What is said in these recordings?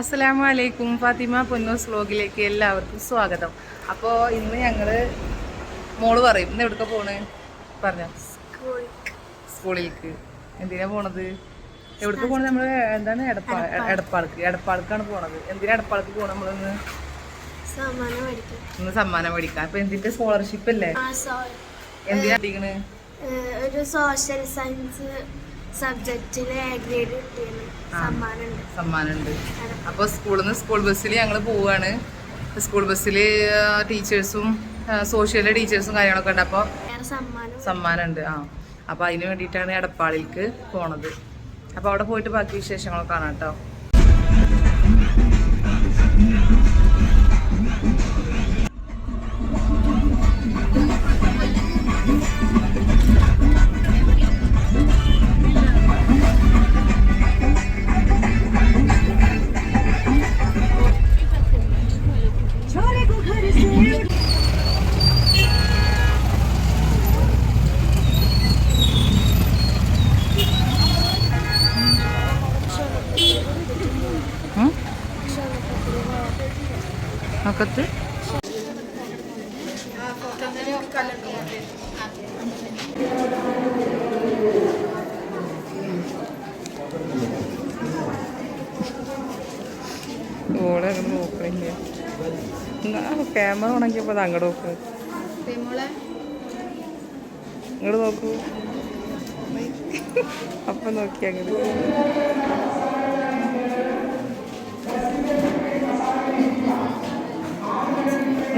അസ്സലാമു അലൈക്കും ഫാത്തിമ പൊന്നൂസ് വ്ലോഗിലേക്ക് എല്ലാവർക്കും സ്വാഗതം. അപ്പോൾ ഇന്ന് ഞങ്ങൾ മോൾ പറയും ഇന്ന് എവിടക്ക പോണ്? പറഞ്ഞോ. സ്കൂളിലേക്ക്. എന്തിനാ പോണത്? എവിടേക്ക് പോണത് നമ്മൾ എന്താണ് എടപ്പാൾ. എടപ്പാൾക്ക്. എടപ്പാൾക്കാണ് പോണത്. എന്തിനാ എടപ്പാൾക്ക് പോണത് നമ്മളിന്ന് ഇന്ന്? സമ്മാനം മേടിക്കാം അപ്പൊ എന്തിന്റെ സ്കോളർഷിപ്പ് അല്ലേ? എന്തിനാ ഒരു സോഷ്യൽ സയൻസ് സബ്ജക്റ്റിൽ ഗ്രേഡ് സമ്മാനമുണ്ട്. സമ്മാനം ഉണ്ട് അപ്പൊ സ്കൂളിൽ നിന്ന് സ്കൂൾ ബസ്സിൽ ഞങ്ങൾ പോവാണ്. സ്കൂൾ ബസ്സിൽ ടീച്ചേഴ്സും സോഷ്യൽ ടീച്ചേഴ്സും കാര്യങ്ങളൊക്കെ ഉണ്ട്. അപ്പോൾ സമ്മാനമുണ്ട് സമ്മാനം. സമ്മാനം ആ. അപ്പോൾ അതിന് വേണ്ടിയിട്ടാണ് എടപ്പാളിലേക്ക് പോണത്. അപ്പോൾ അവിടെ പോയിട്ട് ബാക്കി വിശേഷങ്ങളൊക്കെ കാണാം കേട്ടോ. അകത്ത്. ഓളെ നോക്കണില്ല? ക്യാമറ ഉണക്കിയപ്പോ അത് അങ്ങോട്ട് നോക്ക്. ഇങ്ങോട്ട് നോക്കൂ. അപ്പൊ നോക്കി അങ്ങോട്ട്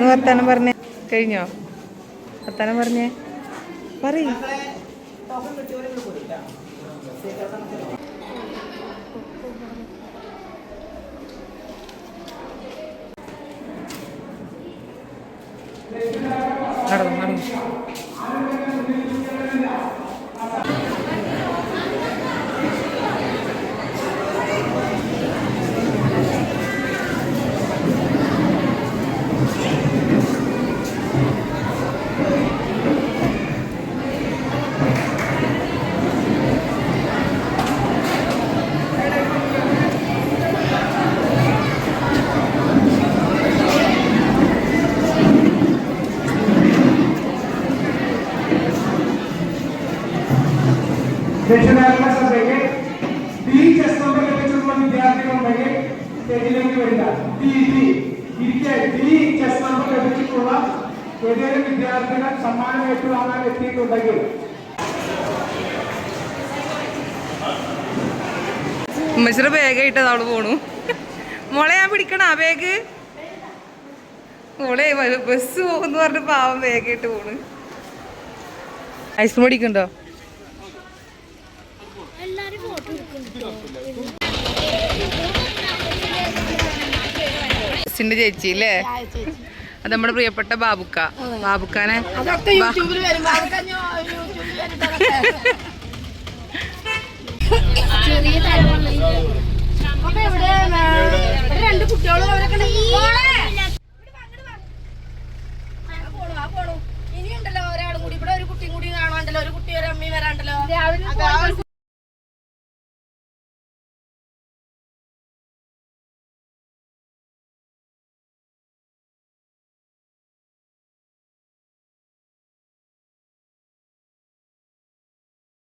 വർത്താനം പറഞ്ഞേ. കഴിഞ്ഞോ? വർത്താനം പറഞ്ഞേ. പറയ്. നടന്നു നടന്നു. രക്ഷിതാക്കളെ സഭയ്ക്ക് ലഭിച്ചിട്ടുള്ള വിദ്യാർത്ഥികളുണ്ടെങ്കിൽ സ്റ്റേജിലേക്ക് വരിക. ബി ബി ഇരിക്കെ ബി ചെസ് നമ്പർ ലഭിച്ചിട്ടുള്ള ഏതെങ്കിലും വിദ്യാർത്ഥികൾ സമ്മാനം ഏറ്റുവാങ്ങാൻ എത്തിയിട്ടുണ്ടെങ്കിൽ. ഉമ്മച്ചിയുടെ ബാഗ് ഇട്ടത് അവൾ പോണു. മോളെ ഞാൻ പിടിക്കണ ബാഗ് മോളെ ബസ് പോകുന്നു പറഞ്ഞ പാവം ബാഗ് ഇട്ട് പോണ്. ഐസ്ക്രീം പിടിക്കണ്ടോ ബസ്സിന്റെ ചേച്ചി അല്ലേ അത് നമ്മുടെ പ്രിയപ്പെട്ട ബാബുക്ക. ബാബുക്കാനെ ചെറിയ രണ്ട് കുട്ടികളും അവരൊക്കെ